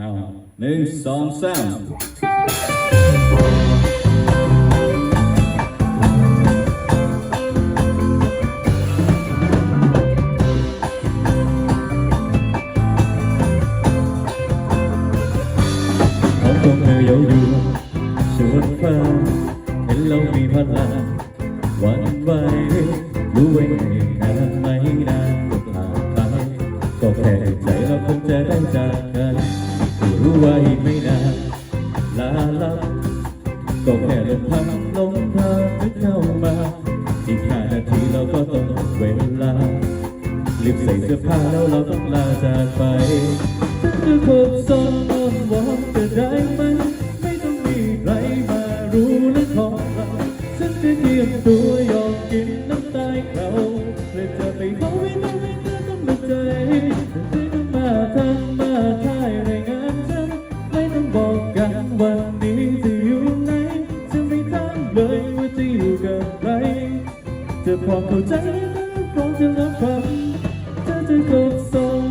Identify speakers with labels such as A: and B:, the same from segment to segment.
A: เอาหนึ่งสองสาม
B: เขาคงเธออยู่อยู่ชวนฟ้าเห็นเรามีพลังหวันไหวรู้ไว้ในแค่ไม่นานก็ผ่านไปก็แค่ใจเราคงจะได้จาก กันก็รู้ว่าอีกไม่นานลาลับก็แค่ลมพัดลมพาที่เข้ามาอีกห้านาทีเราก็ต้องเวลารีบใส่เสื้อผ้าแล้วเราต้องลาจากไปฉันจะคบสั้น จะพร้อมเข้าใจและพร้อมจะรับฟังเธอจะกดส่ง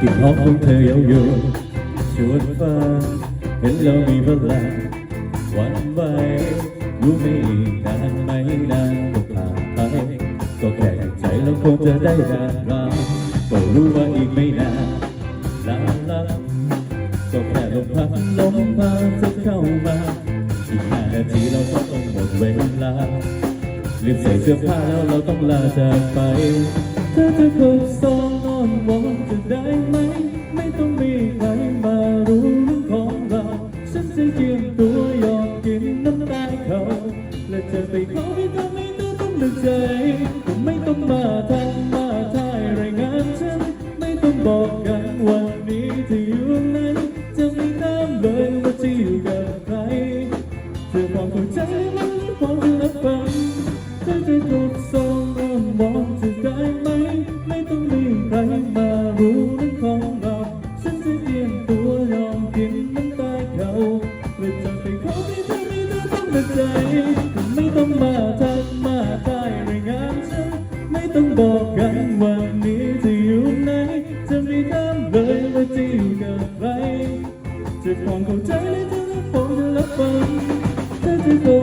B: กินหอมของเธอเยาโยชวนฟ้าเห็นเรามีพลังวันไหวรู้ไม่นานไม่นานก็ผ่านไปก็แค่ใจเราคงจะได้ด่านรา รู้ว่าอีกไม่นานลาลาก็แค่ลมพัดลมพาจะเข้ามาอีกห้านาทีเราก็ต้องหมดเวลารีบใส่เสื้อผ้าแล้วเราต้องลาจากไปเธอจะคบซ้อนนอนวอนจะได้ไหม ไม่ต้องมีใครมารู้เรื่องของเราฉันจะเจียมตัวยอมกินน้ำตาเขา และจะไปขอให้เธอไม่ต้องต้องดึกใจก็ไม่ต้องมาทำม บอกกันวันนี้จะอยู่ไหนจะไม่ถามเลยว่าจะอยู่กับใครเธอพร้อมเข้าใจและพร้อมจะรับฟังเธอจะกส่งอ้อนวอนจะได้ไหม ไม่ต้องมีใครมารู้เรื่องของเราฉันจะเตรียมตัวยอมกินน้ำตาเขาเพื่อจะไปขอให้เธอไม่ต้องมาใจก็ไม่ต้องมาทัก làm cầu trái lên cho lớp phố cho lớp bóng thế thì cuộc